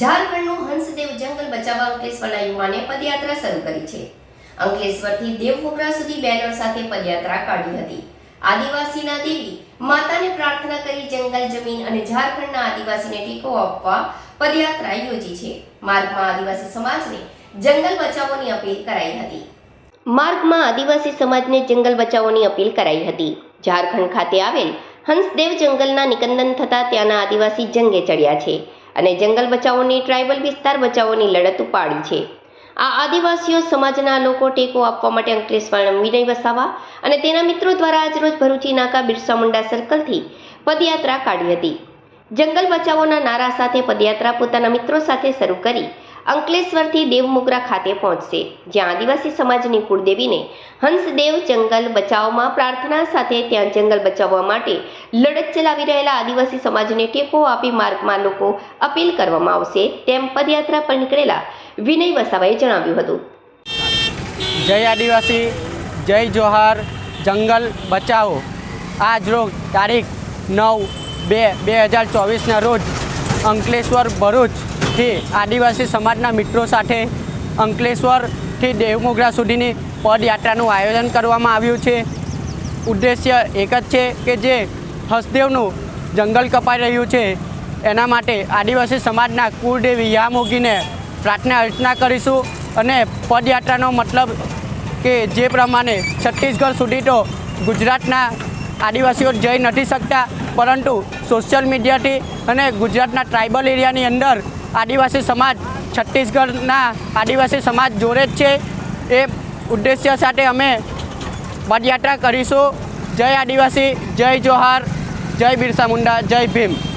ઝારખંડનું હંસદેવ જંગલ બચાવવા અંકલેશ્વરના યુવાને પદયાત્રા શરૂ કરી છે. અંકલેશ્વરથી દેવમોગરા સુધી બેનર સાથે પદયાત્રા કાઢી હતી. આદિવાસીના દેવી માતાને પ્રાર્થના કરી જંગલ, જમીન અને ઝારખંડના આદિવાસીને ટેકો આપવા પદયાત્રા યોજી છે. માર્ગમાં આદિવાસી સમાજને જંગલ બચાવવાની અપીલ કરાઈ હતી. માર્ગમાં આદિવાસી સમાજને જંગલ બચાવવાની અપીલ કરાઈ હતી. ઝારખંડ ખાતે આવેલ હંસદેવ જંગલના નિકંદન થતાં ત્યાંના આદિવાસી જંગે ચડ્યા છે. અને જંગલ બચાવોની, ટ્રાઇબલ વિસ્તાર બચાવોની લડત ઉપાડી છે. આ આદિવાસીઓ સમાજના લોકો ટેકો આપવા માટે અંકલેશ્વર વિનય વસાવા અને તેના મિત્રો દ્વારા આજરોજ ભરૂચી નાકા બિરસા મુંડા સર્કલથી પદયાત્રા કાઢી હતી. જંગલ બચાવોના નારા સાથે પદયાત્રા પોતાના મિત્રો સાથે શરૂ કરી અંકલેશ્વરથી દેવમોગરા ખાતે પહોંચશે, જ્યાં આદિવાસી સમાજની કુળદેવીને હંસદેવ જંગલ બચાવમાં પ્રાર્થના સાથે ત્યાં જંગલ બચાવવા માટે લડત ચલાવી રહેલા આદિવાસી સમાજને ટેકો આપી માર્ગમાં લોકો અપીલ કરવામાં આવશે તેમ પદયાત્રા પર નીકળેલા વિનય વસાવાએ જણાવ્યું હતું. જય આદિવાસી, જય જોહાર, જંગલ બચાવો. આજ રોજ તારીખ નવ બે બે હજાર ચોવીસના રોજ અંકલેશ્વર ભરૂચથી આદિવાસી સમાજના મિત્રો સાથે અંકલેશ્વરથી દેવમોગરા સુધીની પદયાત્રાનું આયોજન કરવામાં આવ્યું છે. ઉદ્દેશ્ય એક જ છે કે જે હસદેવનું જંગલ કપાઈ રહ્યું છે. એના માટે આદિવાસી સમાજના કુળદેવી યામોગીને પ્રાર્થના અર્ચના કરીશું અને પદયાત્રાનો મતલબ કે જે પ્રમાણે છત્તીસગઢ સુધી તો ગુજરાતના આદિવાસીઓ જઈ નથી શકતા, પરંતુ સોશિયલ મીડિયાથી અને ગુજરાતના ટ્રાઇબલ એરિયાની અંદર આદિવાસી સમાજ છત્તીસગઢના આદિવાસી સમાજ જોડે જ છે. એ ઉદ્દેશ્ય સાથે અમે પદયાત્રા કરીશું. જય આદિવાસી, જય જોહાર, જય બિરસા મુંડા, જય ભીમ.